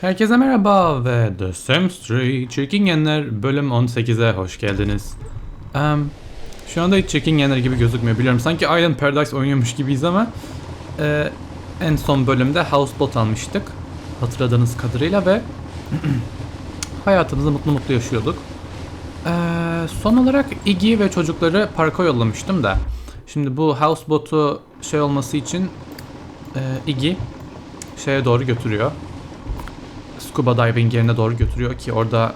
Herkese merhaba ve The Sims 3 Çekingenler bölüm 18'e hoş geldiniz. Em, şu anda hiç çekingenler gibi gözükmüyor biliyorum. Sanki Island Paradise oynuyormuş gibiyiz ama e, en son bölümde Houseboat almıştık. Hatırladığınız kadarıyla ve hayatımızı mutlu mutlu yaşıyorduk. E, son olarak Iggy ve çocukları parka yollamıştım da. Şimdi bu Houseboat'u şey olması için e, Iggy şeye doğru götürüyor scuba diving yerine doğru götürüyor ki orada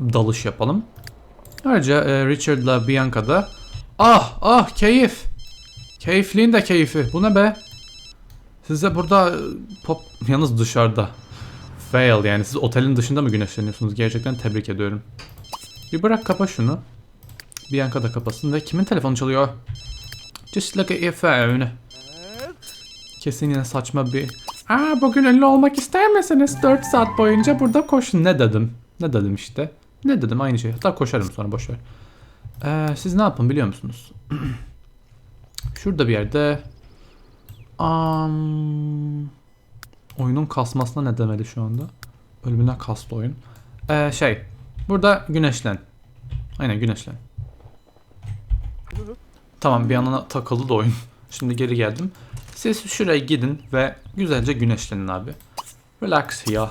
dalış yapalım. Ayrıca e, Richard'la Bianca da ah ah keyif. Keyifliğin de keyfi. Bu ne be? Size burada e, pop yalnız dışarıda. Fail yani siz otelin dışında mı güneşleniyorsunuz? Gerçekten tebrik ediyorum. Bir bırak kapa şunu. Bianca da kapasın ve kimin telefonu çalıyor? Just at your phone. Kesin yine saçma bir Aa bugün ünlü olmak ister misiniz? 4 saat boyunca burada koşun. Ne dedim? Ne dedim işte? Ne dedim aynı şey. Hatta koşarım sonra boşver. Ee, siz ne yapın biliyor musunuz? Şurada bir yerde Am, oyunun kasmasına ne demeli şu anda? Ölümüne kastı oyun. Ee, şey burada güneşlen. Aynen güneşlen. Tamam bir yanına takıldı da oyun. Şimdi geri geldim. Siz şuraya gidin ve güzelce güneşlenin abi. Relax here.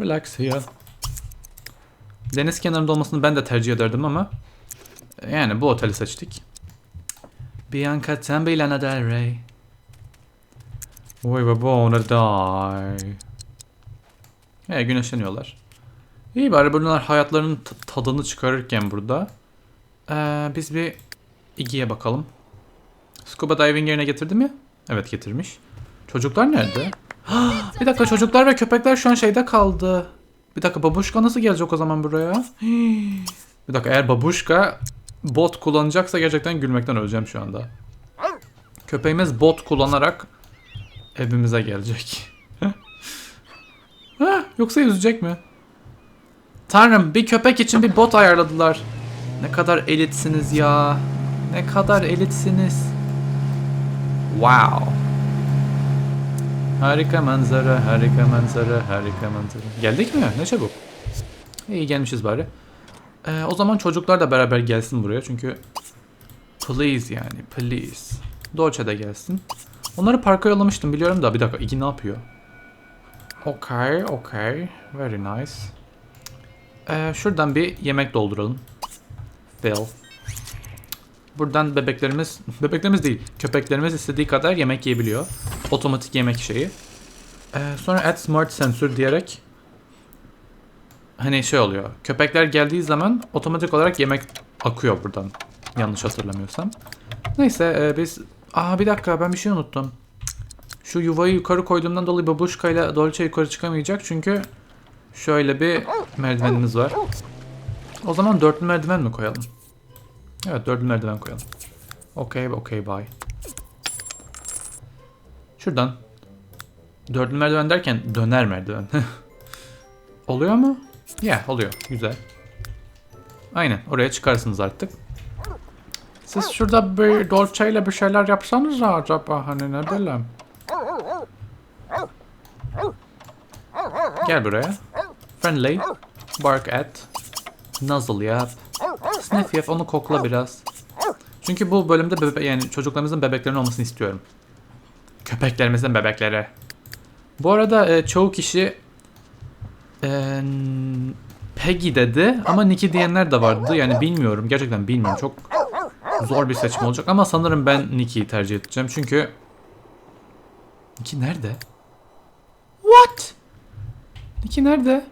Relax here. Deniz kenarında olmasını ben de tercih ederdim ama yani bu oteli seçtik. Bianca Tambi Lana Del Rey. We were born to die. Evet güneşleniyorlar. İyi bari bunlar hayatlarının tadını çıkarırken burada. Ee, biz bir Iggy'ye bakalım. Scuba diving yerine getirdi mi? Evet getirmiş. Çocuklar nerede? bir dakika çocuklar ve köpekler şu an şeyde kaldı. Bir dakika babuşka nasıl gelecek o zaman buraya? bir dakika eğer babuşka bot kullanacaksa gerçekten gülmekten öleceğim şu anda. Köpeğimiz bot kullanarak evimize gelecek. yoksa yüzecek mi? Tanrım bir köpek için bir bot ayarladılar. Ne kadar elitsiniz ya. Ne kadar elitsiniz. Wow. Harika manzara, harika manzara, harika manzara. Geldik mi? Ne çabuk. İyi gelmişiz bari. Ee, o zaman çocuklar da beraber gelsin buraya çünkü please yani please. Dolce de gelsin. Onları parka yollamıştım biliyorum da bir dakika iki ne yapıyor? Okay, okay. Very nice. Ee, şuradan bir yemek dolduralım. Phil. Buradan bebeklerimiz, bebeklerimiz değil, köpeklerimiz istediği kadar yemek yiyebiliyor. Otomatik yemek şeyi. Ee, sonra add smart sensor diyerek hani şey oluyor. Köpekler geldiği zaman otomatik olarak yemek akıyor buradan. Yanlış hatırlamıyorsam. Neyse e, biz... Aa bir dakika ben bir şey unuttum. Şu yuvayı yukarı koyduğumdan dolayı babuşka ile Dolce yukarı çıkamayacak çünkü şöyle bir merdivenimiz var. O zaman dörtlü merdiven mi koyalım? Evet dördü merdiven koyalım. Okey okey bye. Şuradan. Dördü merdiven derken döner merdiven. oluyor mu? Ya yeah, oluyor. Güzel. Aynen oraya çıkarsınız artık. Siz şurada bir Dolce ile bir şeyler yapsanız acaba hani ne bileyim. Gel buraya. Friendly. Bark at. Nuzzle yap. Sniff yap onu kokla biraz. Çünkü bu bölümde bebe yani çocuklarımızın bebeklerinin olmasını istiyorum. Köpeklerimizin bebekleri. Bu arada e, çoğu kişi e, Peggy dedi ama Nikki diyenler de vardı. Yani bilmiyorum. Gerçekten bilmiyorum. Çok zor bir seçim olacak ama sanırım ben Nikki'yi tercih edeceğim. Çünkü Nikki nerede? What? Nikki nerede?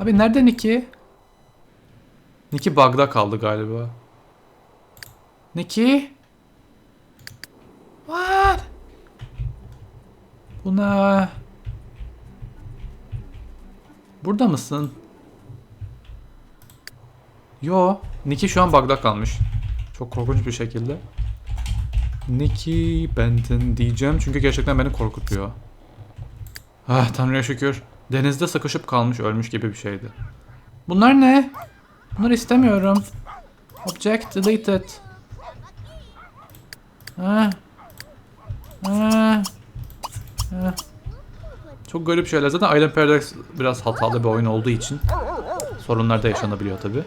Abi nerede Nikki? Nikki bug'da kaldı galiba. Nikki? What? Bu ne? Burada mısın? Yo. Nikki şu an bug'da kalmış. Çok korkunç bir şekilde. Nikki Benton diyeceğim çünkü gerçekten beni korkutuyor. Ah tanrıya şükür. Denizde sıkışıp kalmış ölmüş gibi bir şeydi. Bunlar ne? Bunları istemiyorum. Object deleted. Ha. Ha. Ha. Çok garip şeyler. Zaten Island Paradise biraz hatalı bir oyun olduğu için sorunlar da yaşanabiliyor tabi.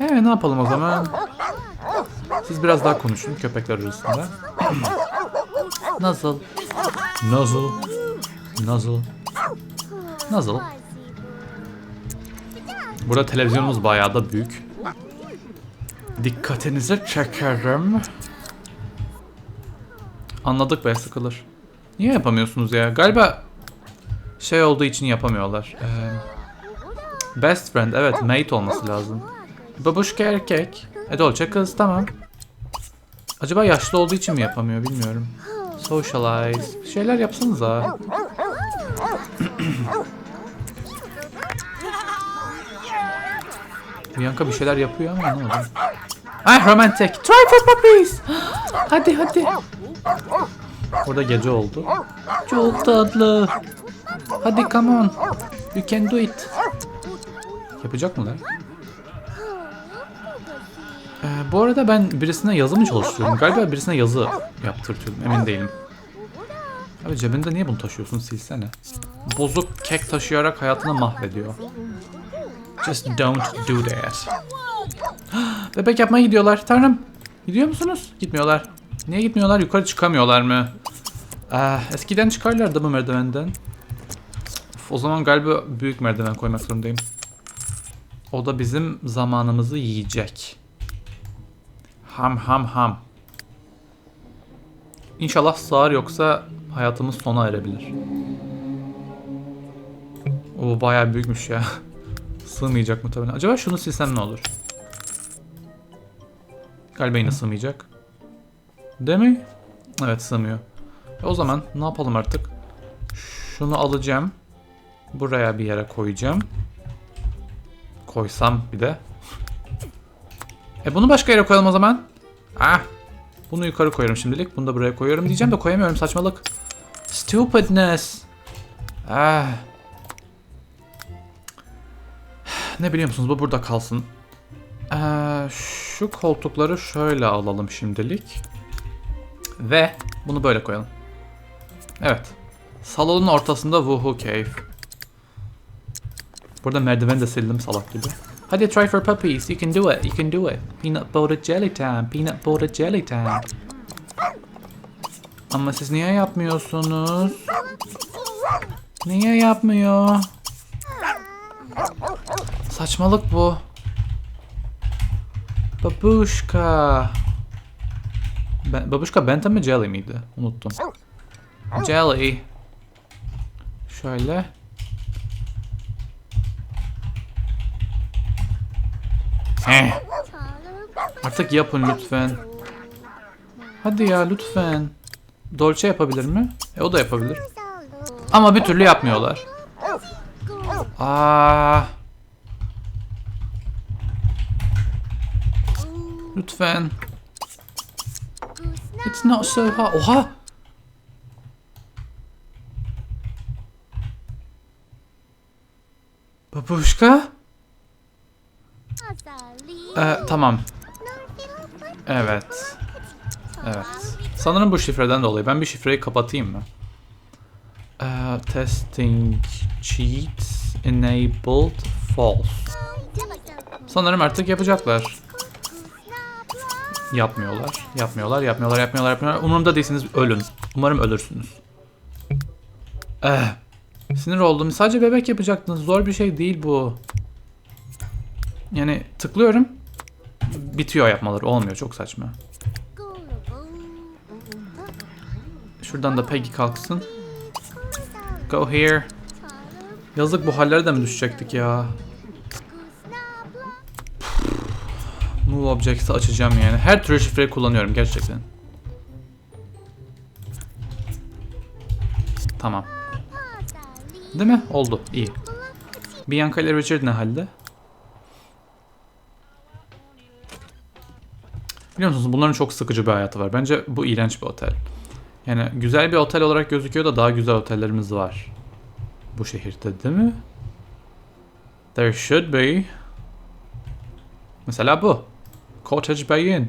Ee ne yapalım o zaman? Siz biraz daha konuşun köpekler arasında. Nasıl? Nasıl? Nasıl? Nasıl? Burada televizyonumuz bayağı da büyük. Dikkatinizi çekerim. Anladık be sıkılır. Niye yapamıyorsunuz ya? Galiba şey olduğu için yapamıyorlar. Ee, best friend evet mate olması lazım. Babuşka erkek. E Dolce kız tamam. Acaba yaşlı olduğu için mi yapamıyor bilmiyorum. Socialize. Bir şeyler yapsanıza. Bianca bir şeyler yapıyor ama anlamadım. Ay romantic. Try for puppies. Hadi hadi. Burada gece oldu. Çok tatlı. Hadi come on. You can do it. Yapacak mılar? Ee, bu arada ben birisine yazı mı çalıştırıyorum? Galiba birisine yazı yaptırtıyorum. Emin değilim. Abi cebinde niye bunu taşıyorsun? Silsene. Bozuk kek taşıyarak hayatını mahvediyor. Just don't do that. Bebek yapmaya gidiyorlar. Tanrım. Gidiyor musunuz? Gitmiyorlar. Niye gitmiyorlar? Yukarı çıkamıyorlar mı? Ah, eskiden çıkarlardı bu merdivenden. Of, o zaman galiba büyük merdiven koymak zorundayım. O da bizim zamanımızı yiyecek. Ham ham ham. İnşallah sağır yoksa hayatımız sona erebilir. O bayağı büyükmüş ya. Sığmayacak muhtemelen. Acaba şunu silsem ne olur? Galiba yine sığmayacak. Değil mi? Evet sığmıyor. E o zaman ne yapalım artık? Şunu alacağım. Buraya bir yere koyacağım. Koysam bir de. E bunu başka yere koyalım o zaman. Ah. Bunu yukarı koyuyorum şimdilik. Bunu da buraya koyuyorum diyeceğim de koyamıyorum saçmalık. Stupidness. Ah. Ne biliyor musunuz bu burada kalsın. Ee, şu koltukları şöyle alalım şimdilik. Ve bunu böyle koyalım. Evet. Salonun ortasında Woohoo Cave. Burada merdiven de sildim salak gibi. Hadi try for puppies. You can do it. You can do it. Peanut butter jelly time. Peanut butter jelly time. Ama siz niye yapmıyorsunuz? Niye yapmıyor? Saçmalık bu. Babuşka. Ben, babuşka Benta mi Jelly miydi? Unuttum. Jelly. Şöyle. Heh. Artık yapın lütfen. Hadi ya lütfen. Dolce yapabilir mi? E o da yapabilir. Ama bir türlü yapmıyorlar. Aa. Lütfen. It's not so hard. Oha! Babuşka? Ee, tamam. Evet. Evet. Sanırım bu şifreden dolayı. Ben bir şifreyi kapatayım mı? Ee, testing cheats enabled false. Sanırım artık yapacaklar. Yapmıyorlar. Yapmıyorlar, yapmıyorlar, yapmıyorlar, yapmıyorlar. Umurumda değilsiniz ölün. Umarım ölürsünüz. Eh. Sinir oldum. Sadece bebek yapacaktınız. Zor bir şey değil bu. Yani tıklıyorum. Bitiyor yapmaları. Olmuyor. Çok saçma. Şuradan da Peggy kalksın. Go here. Yazık bu hallere de mi düşecektik ya? Move Objects'i açacağım yani. Her türlü şifreyi kullanıyorum gerçekten. Tamam. Değil mi? Oldu. İyi. Bianca ile Richard ne halde? Biliyor musunuz bunların çok sıkıcı bir hayatı var. Bence bu iğrenç bir otel. Yani güzel bir otel olarak gözüküyor da daha güzel otellerimiz var. Bu şehirde değil mi? There should be. Mesela bu. Cottage Bay.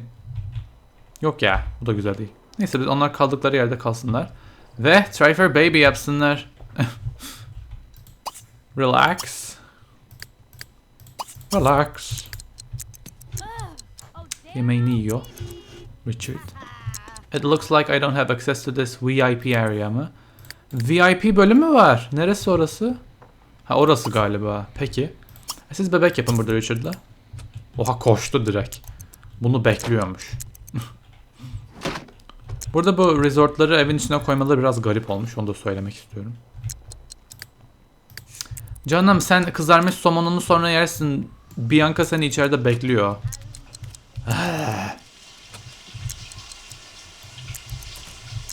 Yok ya bu da güzel değil. Neyse biz onlar kaldıkları yerde kalsınlar. Ve Try for Baby yapsınlar. Relax. Relax. Yemeğini yiyor. Richard. It looks like I don't have access to this VIP area mı? VIP bölümü var. Neresi orası? Ha orası galiba. Peki. Siz bebek yapın burada Richard'la. Oha koştu direkt. Bunu bekliyormuş. burada bu resortları evin içine koymaları biraz garip olmuş. Onu da söylemek istiyorum. Canım sen kızarmış somonunu sonra yersin. Bianca seni içeride bekliyor.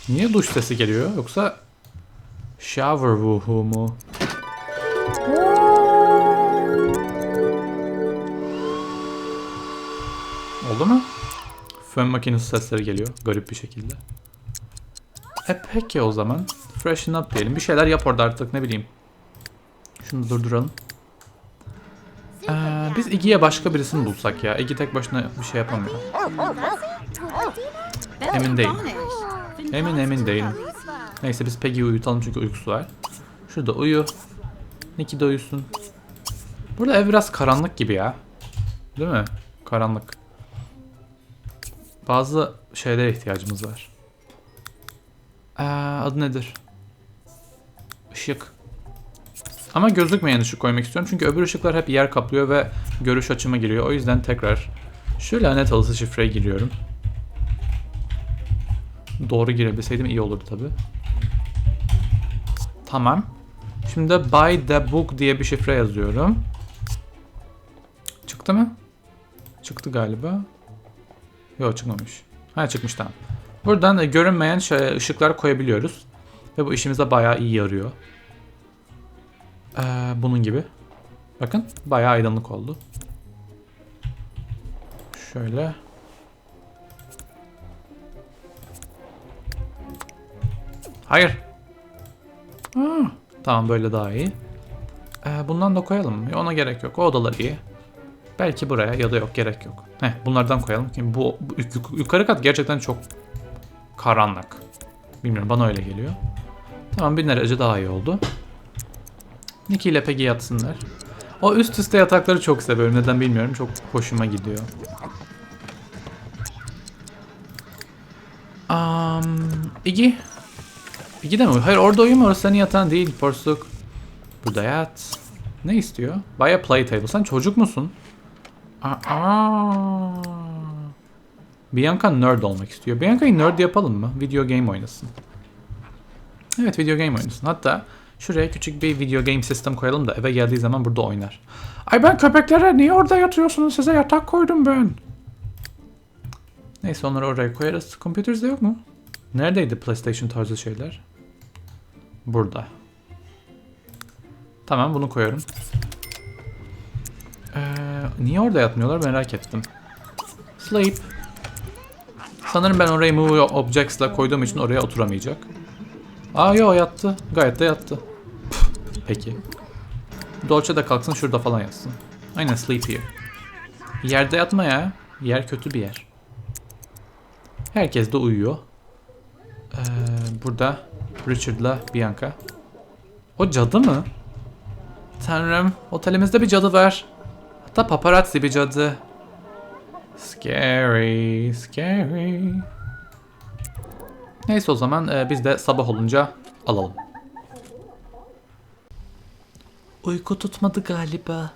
Niye duş sesi geliyor? Yoksa shower woohoo mu? Fön makinesi sesleri geliyor garip bir şekilde. E peki o zaman. Freshen up diyelim. Bir şeyler yap orada artık ne bileyim. Şunu durduralım. Ee, biz Iggy'ye başka birisini bulsak ya. Iggy tek başına bir şey yapamıyor. Emin değilim. Emin emin değilim. Neyse biz Peggy'yi uyutalım çünkü uykusu var. Şurada uyu. Nicky de uyusun. Burada ev biraz karanlık gibi ya. Değil mi? Karanlık. Bazı şeylere ihtiyacımız var. Ee, adı nedir? Işık. Ama gözükmeyen ışık koymak istiyorum çünkü öbür ışıklar hep yer kaplıyor ve görüş açıma giriyor. O yüzden tekrar şu lanet olası şifreye giriyorum. Doğru girebilseydim iyi olurdu tabi. Tamam. Şimdi buy the book diye bir şifre yazıyorum. Çıktı mı? Çıktı galiba. Yok çıkmamış. Ha çıkmış tamam. Buradan e, görünmeyen şey, ışıklar koyabiliyoruz. Ve bu işimize bayağı iyi yarıyor. Ee, bunun gibi. Bakın bayağı aydınlık oldu. Şöyle. Hayır. Aa, tamam böyle daha iyi. Ee, bundan da koyalım mı? Ona gerek yok. O odalar iyi. Belki buraya ya da yok gerek yok. Heh, bunlardan koyalım. Şimdi bu, bu yuk- yukarı kat gerçekten çok karanlık. Bilmiyorum bana öyle geliyor. Tamam bir derece daha iyi oldu. Nicky ile Peggy yatsınlar. O üst üste yatakları çok seviyorum. Neden bilmiyorum. Çok hoşuma gidiyor. Um, Iggy. Iggy de mi? Hayır orada uyuma. Orası senin yatağın değil. Porsuk. Burada yat. Ne istiyor? Buy a play table. Sen çocuk musun? Aa. Bianca nerd olmak istiyor. Bianca'yı nerd yapalım mı? Video game oynasın. Evet video game oynasın. Hatta şuraya küçük bir video game sistem koyalım da eve geldiği zaman burada oynar. Ay ben köpeklere niye orada yatıyorsunuz? Size yatak koydum ben. Neyse onları oraya koyarız. Computers'da yok mu? Neredeydi PlayStation tarzı şeyler? Burada. Tamam bunu koyuyorum. Niye orada yatmıyorlar merak ettim. Sleep. Sanırım ben orayı move objects'la koyduğum için oraya oturamayacak. Aa yo yattı. Gayet de yattı. Peki. Dolce de kalksın şurada falan yatsın. Aynen sleep here. Yerde yatma ya. Yer kötü bir yer. Herkes de uyuyor. Ee, burada Richard'la Bianca. O cadı mı? Tanrım, otelimizde bir cadı var. Hatta paparazzi bir cadı. Scary, scary. Neyse o zaman e, biz de sabah olunca alalım. Uyku tutmadı galiba.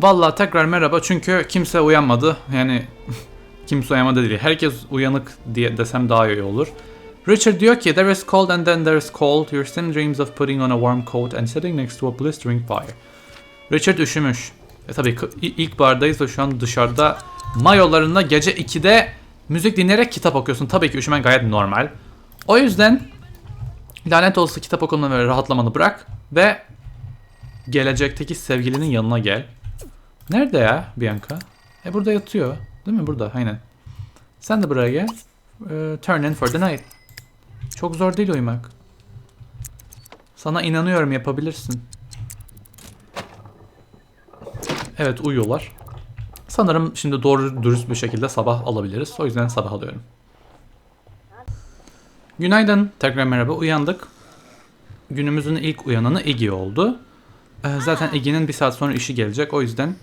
Vallahi tekrar merhaba çünkü kimse uyanmadı. Yani kimse uyanmadı değil. Herkes uyanık diye desem daha iyi olur. Richard diyor ki there is cold and then there is cold. Your sim dreams of putting on a warm coat and sitting next to a blistering fire. Richard üşümüş. E tabii ilk bardayız ve şu an dışarıda mayolarında gece 2'de müzik dinleyerek kitap okuyorsun. Tabii ki üşümen gayet normal. O yüzden lanet olası kitap okumanı ve rahatlamanı bırak ve gelecekteki sevgilinin yanına gel. Nerede ya Bianca? E burada yatıyor. Değil mi? Burada aynen. Sen de buraya gel. Ee, turn in for the night. Çok zor değil uyumak. Sana inanıyorum yapabilirsin. Evet uyuyorlar. Sanırım şimdi doğru dürüst bir şekilde sabah alabiliriz. O yüzden sabah alıyorum. Günaydın. Tekrar merhaba. Uyandık. Günümüzün ilk uyananı Iggy oldu. Ee, zaten Iggy'nin bir saat sonra işi gelecek. O yüzden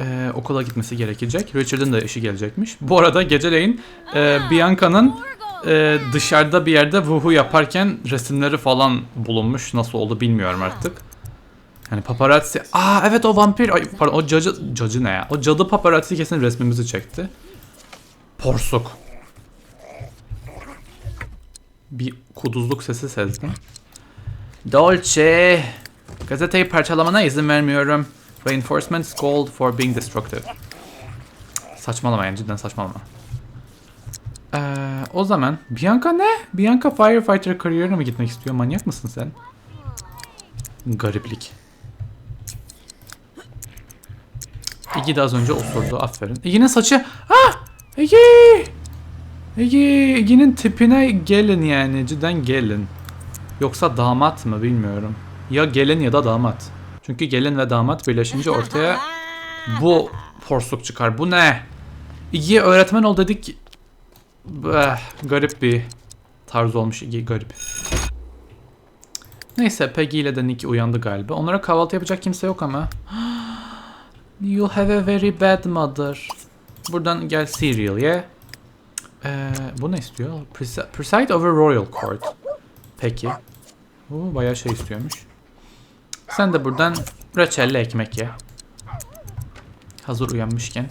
e, okula gitmesi gerekecek. Richard'ın da işi gelecekmiş. Bu arada geceleyin e, Bianca'nın e, dışarıda bir yerde vuhu yaparken resimleri falan bulunmuş. Nasıl oldu bilmiyorum artık. Yani paparazzi... Aa evet o vampir... Ay, pardon o cadı... Cadı ne ya? O cadı paparazzi kesin resmimizi çekti. Porsuk. Bir kuduzluk sesi sezdim. Dolce. Gazeteyi parçalamana izin vermiyorum. Reinforcements called for being destructive. Saçmalama yani cidden saçmalama. Ee, o zaman Bianca ne? Bianca firefighter kariyerine mi gitmek istiyor? Manyak mısın sen? Gariplik. Iggy de az önce osurdu. Aferin. Iggy'nin saçı... Ah! Iggy! Iggy! Iggy'nin tipine gelin yani. Cidden gelin. Yoksa damat mı bilmiyorum. Ya gelin ya da damat. Çünkü gelin ve damat birleşince ortaya bu porsuk çıkar. Bu ne? Iggy'ye öğretmen ol dedik. Bah, garip bir tarz olmuş. Garip. Neyse Peggy ile de Nicky uyandı galiba. Onlara kahvaltı yapacak kimse yok ama. You have a very bad mother. Buradan gel cereal ye. Ee, bu ne istiyor? Presi- Preside over royal court. Peki. Bu bayağı şey istiyormuş. Sen de buradan reçelli ekmek ye. Hazır uyanmışken.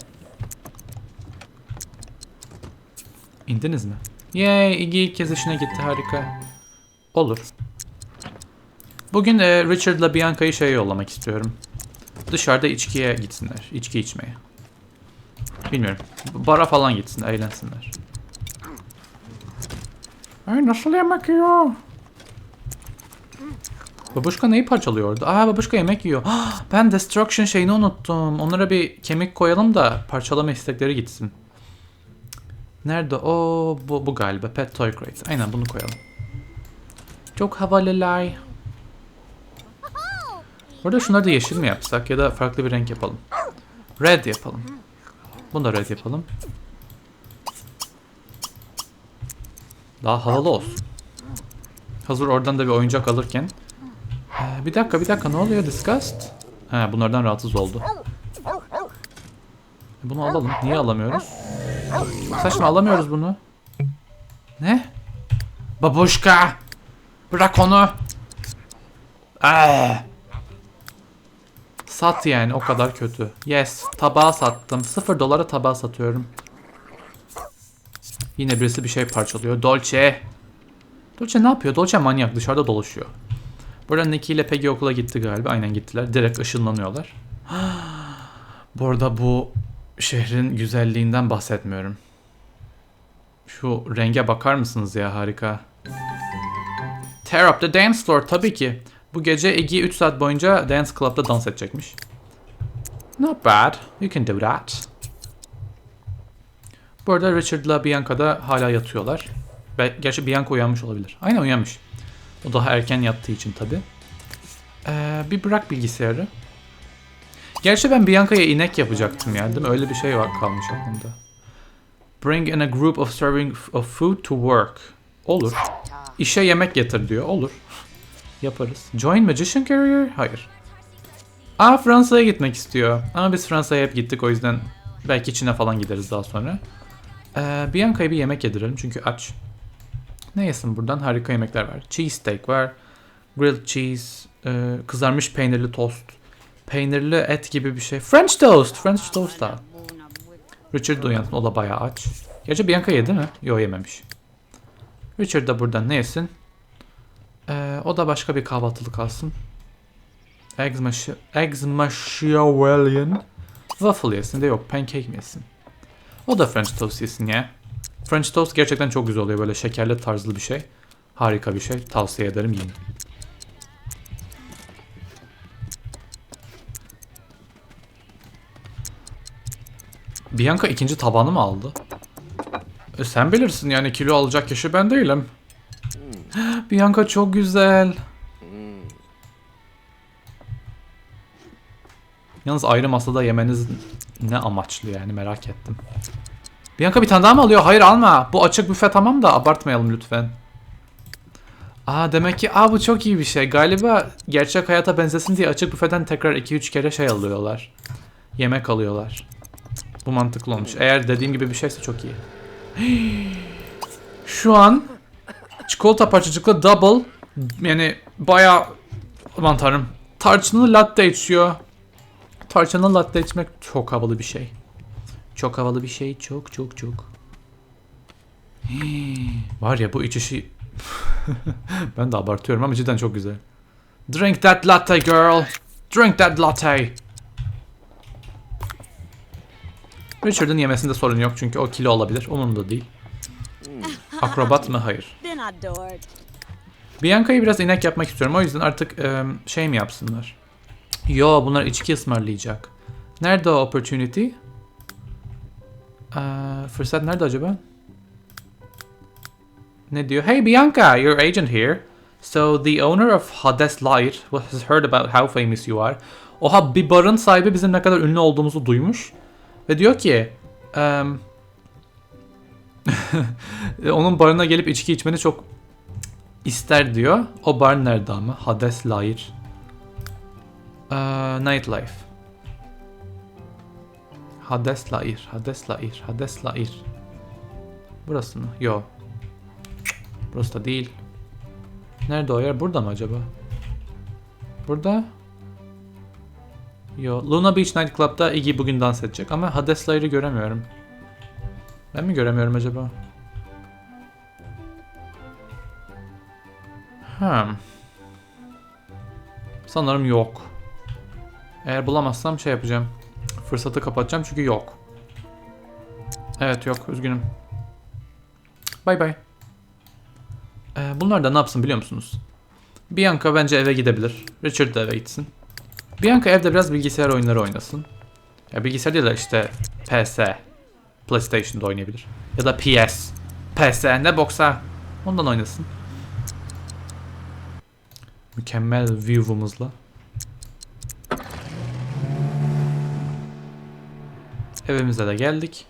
İndiniz mi? Yay, Iggy ilk kez işine gitti harika. Olur. Bugün e, Richard'la Bianca'yı şeye yollamak istiyorum. Dışarıda içkiye gitsinler. İçki içmeye. Bilmiyorum. Bara falan gitsin, eğlensinler. Ay nasıl yemek yiyor? Babuşka neyi parçalıyordu? Aa babuşka yemek yiyor. Ben destruction şeyini unuttum. Onlara bir kemik koyalım da parçalama istekleri gitsin. Nerede? O bu, bu galiba. Pet Toy Crates. Aynen bunu koyalım. Çok havalılar. Burada şunları da yeşil mi yapsak ya da farklı bir renk yapalım. Red yapalım. Bunu da red yapalım. Daha havalı olsun. Hazır oradan da bir oyuncak alırken. Ee, bir dakika bir dakika ne oluyor Disgust? He bunlardan rahatsız oldu. Bunu alalım. Niye alamıyoruz? Saçma alamıyoruz bunu. Ne? Babuşka! Bırak onu! Aa! Sat yani o kadar kötü. Yes tabağı sattım. 0 dolara tabağı satıyorum. Yine birisi bir şey parçalıyor. Dolce. Dolce ne yapıyor? Dolce manyak dışarıda dolaşıyor. Burada Nicky ile Peggy okula gitti galiba. Aynen gittiler. Direkt ışınlanıyorlar. bu arada bu şehrin güzelliğinden bahsetmiyorum. Şu renge bakar mısınız ya harika. Tear up the dance floor tabii ki. Bu gece Iggy 3 saat boyunca dance club'da dans edecekmiş. Not bad. You can do that. Bu arada Richard'la Bianca da hala yatıyorlar. Ve gerçi Bianca uyanmış olabilir. Aynen uyanmış. O daha erken yattığı için tabi. Ee, bir bırak bilgisayarı. Gerçi ben Bianca'ya inek yapacaktım yani değil mi? Öyle bir şey var kalmış aklımda. Bring in a group of serving of food to work. Olur. İşe yemek getir diyor. Olur. Yaparız. Join Magician Career? Hayır. Aa Fransa'ya gitmek istiyor. Ama biz Fransa'ya hep gittik o yüzden belki Çin'e falan gideriz daha sonra. Ee, Bianca'ya bir yemek yedirelim çünkü aç. Ne yesin buradan? Harika yemekler var. Cheese steak var. Grilled cheese. e, kızarmış peynirli tost. Peynirli et gibi bir şey. French toast. French toast da. Richard da uyansın. O da bayağı aç. Gerçi Bianca yedi mi? Yok yememiş. Richard da buradan ne yesin? Ee, o da başka bir kahvaltılık alsın. Eggs, machi Eggs Machiavellian. Waffle yesin de yok. Pancake mi yesin? O da French toast yesin ya. French toast gerçekten çok güzel oluyor. Böyle şekerli tarzlı bir şey. Harika bir şey. Tavsiye ederim yiyin. Bianca ikinci tabağını mı aldı? E sen bilirsin yani kilo alacak kişi ben değilim. Bianca çok güzel. Yalnız ayrı masada yemeniz ne amaçlı yani merak ettim. Bianca bir tane daha mı alıyor? Hayır alma. Bu açık büfe tamam da abartmayalım lütfen. Aa demek ki aa bu çok iyi bir şey. Galiba gerçek hayata benzesin diye açık büfeden tekrar 2-3 kere şey alıyorlar. Yemek alıyorlar. Bu mantıklı olmuş. Eğer dediğim gibi bir şeyse çok iyi. Şu an çikolata parçacıklı double yani baya aman tanrım tarçınlı latte içiyor. Tarçınlı latte içmek çok havalı bir şey. Çok havalı bir şey. Çok çok çok. Hii, Var ya bu içişi ben de abartıyorum ama cidden çok güzel. Drink that latte girl. Drink that latte. Richard'ın yemesinde sorun yok çünkü o kilo olabilir. Umurumda değil. Akrobat mı? Hayır. Bianca'yı biraz inek yapmak istiyorum. O yüzden artık e, şey mi yapsınlar? Yo bunlar içki ısmarlayacak. Nerede o opportunity? Aa, fırsat nerede acaba? Ne diyor? Hey Bianca, your agent here. So the owner of Hades Light has heard about how famous you are. Oha bir barın sahibi bizim ne kadar ünlü olduğumuzu duymuş. Ve diyor ki... em, onun barına gelip içki içmeni çok ister diyor. O bar nerede ama? Hades Lair. Ee, nightlife. Hades Lair, Hades Lair, Hades Lair. Burası mı? Yo. Burası da değil. Nerede o yer? Burada mı acaba? Burada. Yo. Luna Beach Night Club'da Iggy bugün dans edecek ama Hades Lair'i göremiyorum. Ben mi göremiyorum acaba? Hmm. Sanırım yok. Eğer bulamazsam şey yapacağım. Fırsatı kapatacağım çünkü yok. Evet yok üzgünüm. Bay bay. Ee, bunlar da ne yapsın biliyor musunuz? Bianca bence eve gidebilir. Richard da eve gitsin. Bianca evde biraz bilgisayar oyunları oynasın. Ya bilgisayar değil de işte PS, PlayStation'da oynayabilir. Ya da PS, PS ne boksa ondan oynasın. Mükemmel view'umuzla. Evimize de geldik.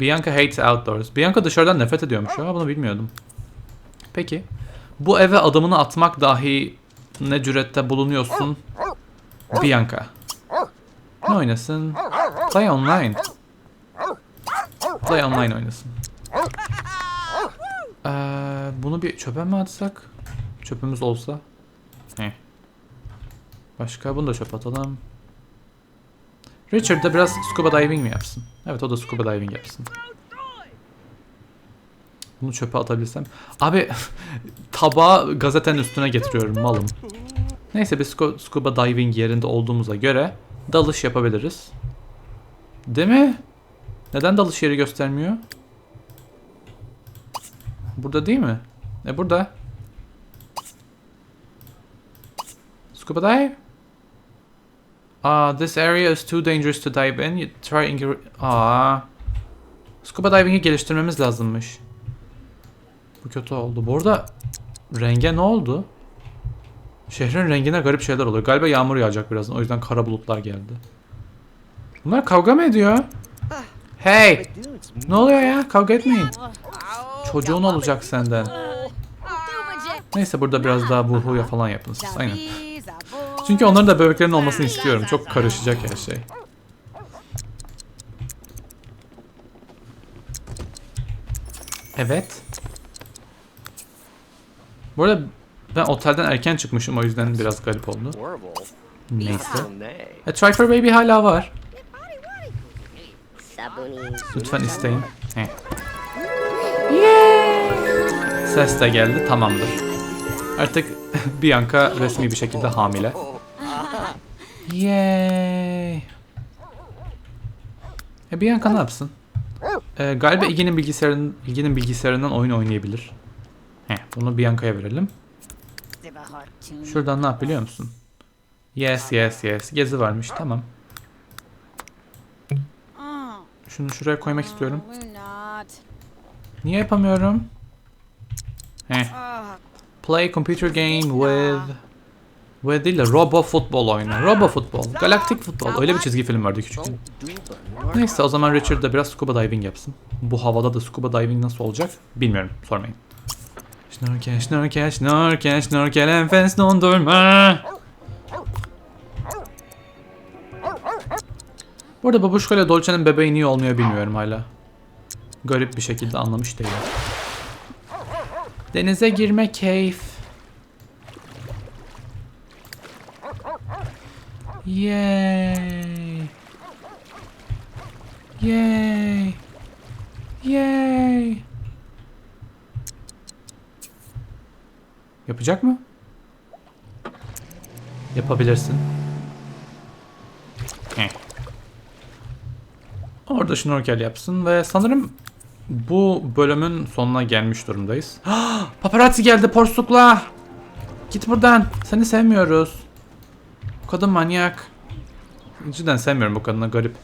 Bianca hates outdoors. Bianca dışarıdan nefret ediyormuş ya bunu bilmiyordum. Peki. Bu eve adımını atmak dahi ne cürette bulunuyorsun? Bianca. Ne oynasın? Play online. Play online oynasın. Ee, bunu bir çöpe mi atsak? Çöpümüz olsa. Heh. Başka bunu da çöp atalım. Richard da biraz scuba diving mi yapsın? Evet o da scuba diving yapsın. Bunu çöpe atabilsem. Abi tabağı gazetenin üstüne getiriyorum malım. Neyse scu- scuba diving yerinde olduğumuza göre dalış yapabiliriz. Değil mi? Neden dalış yeri göstermiyor? Burada değil mi? E burada. Scuba dive? Ah, this area is too dangerous to dive in. You try and Aa. Scuba diving'i geliştirmemiz lazımmış. Bu kötü oldu. Bu arada renge ne oldu? Şehrin rengine garip şeyler oluyor. Galiba yağmur yağacak birazdan. O yüzden kara bulutlar geldi. Bunlar kavga mı ediyor? Hey! Ne oluyor ya? Kavga etmeyin. Çocuğun olacak senden. Neyse burada biraz daha buhuya falan yapın siz. Aynen. Çünkü onların da bebeklerin olmasını istiyorum. Çok karışacak her şey. Evet. Bu arada ben otelden erken çıkmışım o yüzden biraz garip oldu. Neyse. E, Trifer Baby hala var. Lütfen isteyin. Ses de geldi. Tamamdır. Artık Bianca resmi bir şekilde hamile. Yay. E Bianca ne yapsın? E, galiba Iggy'nin bilgisayarının Iggy'nin bilgisayarından oyun oynayabilir. Bunu Bianca'ya verelim. Şuradan ne yap biliyor musun? Yes yes yes. Gezi varmış tamam. Şunu şuraya koymak istiyorum. Niye yapamıyorum? Heh. Play computer game with Ve değil de Robo Futbol oyunu. Robo Futbol. Galaktik Futbol. Öyle bir çizgi film vardı küçükken. Neyse o zaman Richard da biraz scuba diving yapsın. Bu havada da scuba diving nasıl olacak bilmiyorum. Sormayın. Şnorkel, şnorkel, şnorkel, şnorkel, enfes dondurma. Bu arada Babuşka ile Dolce'nin bebeği niye olmuyor bilmiyorum hala. Garip bir şekilde anlamış değilim. Denize girme keyif. Yay. Yay. Yay. Yapacak mı? Yapabilirsin. Orada şnorkel yapsın ve sanırım bu bölümün sonuna gelmiş durumdayız. Paparazzi geldi porsukla. Git buradan. Seni sevmiyoruz. Bu kadın manyak. Cidden sevmiyorum bu kadını garip.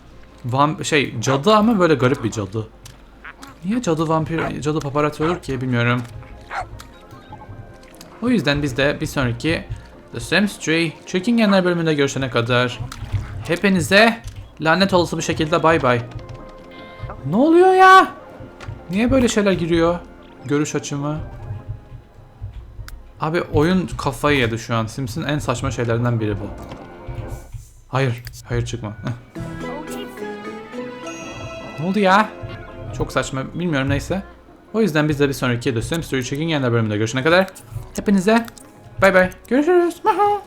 Vam şey cadı ama böyle garip bir cadı. Niye cadı vampir, cadı paparazzi olur ki bilmiyorum. O yüzden biz de bir sonraki The Sims 3 Çekingenler bölümünde görüşene kadar hepinize lanet olası bir şekilde bay bay. Ne oluyor ya? Niye böyle şeyler giriyor? Görüş açımı. Abi oyun kafayı yedi şu an. Sims'in en saçma şeylerinden biri bu. Hayır. Hayır çıkma. Ne oldu ya? Çok saçma. Bilmiyorum neyse. O yüzden biz de bir sonraki The Sims 3 Çekingenler bölümünde görüşene kadar hepinize bay bay. Görüşürüz. Maha.